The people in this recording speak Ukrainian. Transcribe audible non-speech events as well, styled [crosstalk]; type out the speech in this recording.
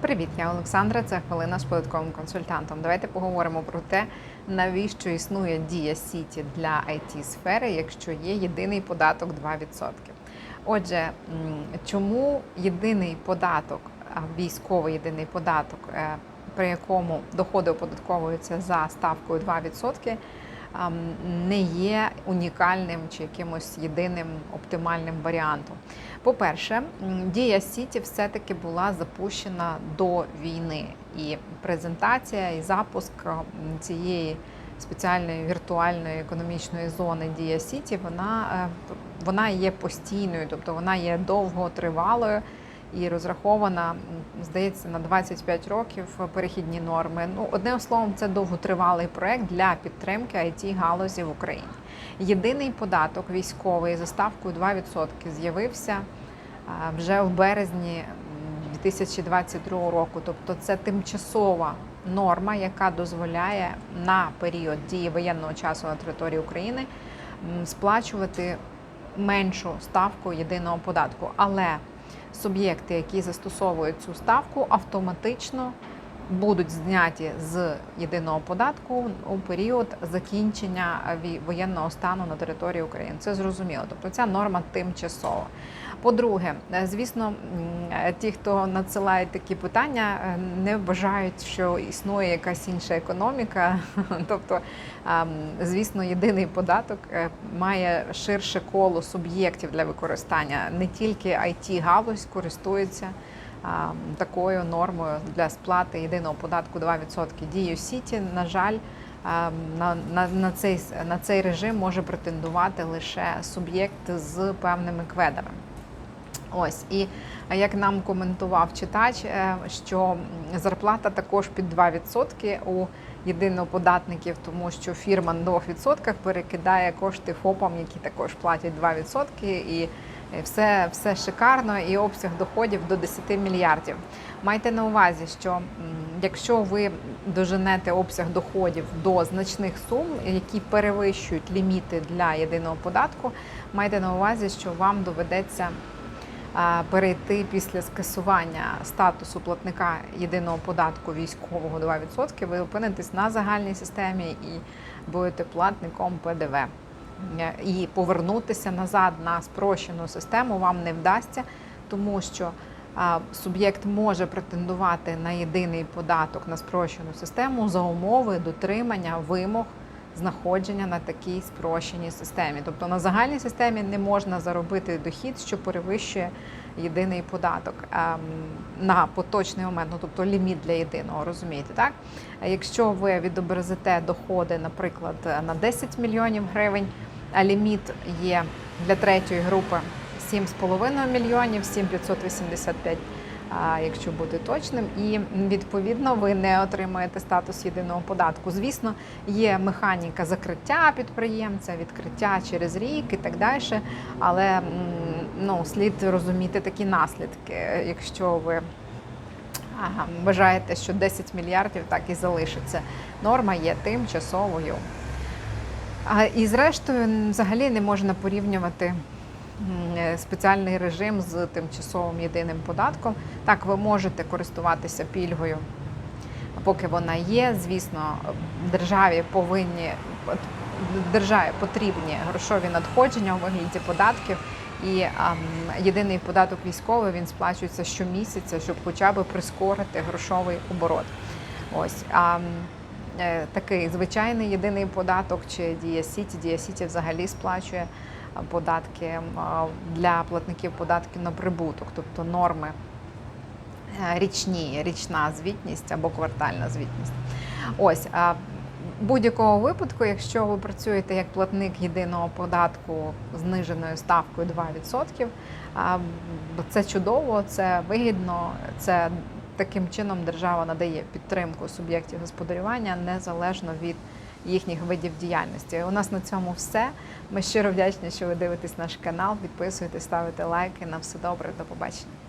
Привіт, я Олександра. Це хвилина з податковим консультантом. Давайте поговоримо про те, навіщо існує дія Сіті для it сфери, якщо є єдиний податок 2%. Отже, чому єдиний податок, військовий єдиний податок, е, при якому доходи оподатковуються за ставкою 2%, не є унікальним чи якимось єдиним оптимальним варіантом. По-перше, дія Сіті все-таки була запущена до війни, і презентація і запуск цієї спеціальної віртуальної економічної зони Дія Сіті, вона, е, вона є постійною, тобто вона є довготривалою і розрахована, здається, на 25 років перехідні норми. Ну, одним словом, це довготривалий проект для підтримки it галузі в Україні. Єдиний податок військовий за ставкою 2% з'явився вже в березні 2022 року. Тобто це тимчасова норма, яка дозволяє на період дії воєнного часу на території України сплачувати меншу ставку єдиного податку. Але суб'єкти, які застосовують цю ставку, автоматично будуть зняті з єдиного податку у період закінчення воєнного стану на території України. Це зрозуміло. Тобто ця норма тимчасова. По-друге, е, звісно, е, ті, хто надсилають такі питання, е, не вважають, що існує якась інша економіка. [laughs] Тобто, звісно, єдиний податок має ширше коло суб'єктів для використання. Не тільки it галузь користується такою нормою для сплати єдиного податку 2% дію Сіті. На жаль, на, на, на, цей, на цей режим може претендувати лише суб'єкт з певними кведами. Ось і як нам коментував читач, е, що зарплата також під 2% у єдиноподатників, тому що фірма на 2% перекидає кошти ФОПам, які також платять 2%, і все, все шикарно, і обсяг доходів до 10 мільярдів. Майте на увазі, що якщо ви доженете обсяг доходів до значних сум, які перевищують ліміти для єдиного податку, майте на увазі, що вам доведеться перейти після скасування статусу платника єдиного податку військового 2%, ви опинитесь на загальній системі і будете платником ПДВ. Е, І повернутися назад на спрощену систему вам не вдасться, тому що суб'єкт може претендувати на єдиний податок на спрощену систему за умови дотримання вимог знаходження на такій спрощеній системі. Тобто на загальній системі не можна заробити дохід, що перевищує єдиний податок ем, на поточний момент, ну тобто ліміт для єдиного, розумієте, так? Якщо ви відобразите доходи, наприклад, на 10 мільйонів гривень, а ліміт є для третьої групи 7,5 мільйонів, 7,585 якщо бути точним, і відповідно ви не отримаєте статус єдиного податку. Звісно, є механіка закриття підприємця, відкриття через рік і так далі. Але ну, слід розуміти такі наслідки, якщо ви ага, вважаєте, що 10 мільярдів так і залишиться. Норма є тимчасовою. А, І зрештою, взагалі не можна порівнювати спеціальний режим з тимчасовим єдиним податком. Так, ви можете користуватися пільгою, поки вона є. Звісно, державі повинні державі потрібні грошові надходження у вигляді податків. І ам, єдиний податок військовий він сплачується щомісяця, щоб хоча б прискорити грошовий оборот. Ось а е, такий звичайний єдиний податок чи Дія Сіті. Дія Сіті взагалі сплачує податки для платників податків на прибуток, тобто норми е, річні, річна звітність або квартальна звітність. Ось а будь-якого випадку, якщо ви працюєте як платник єдиного податку зниженою ставкою 2%, бо це чудово, це вигідно, це таким чином держава надає підтримку суб'єктів господарювання незалежно від їхніх видів діяльності. У нас на цьому все. Ми щиро вдячні, що ви дивитесь наш канал. Підписуйтесь, ставите лайки. На все добре, до побачення.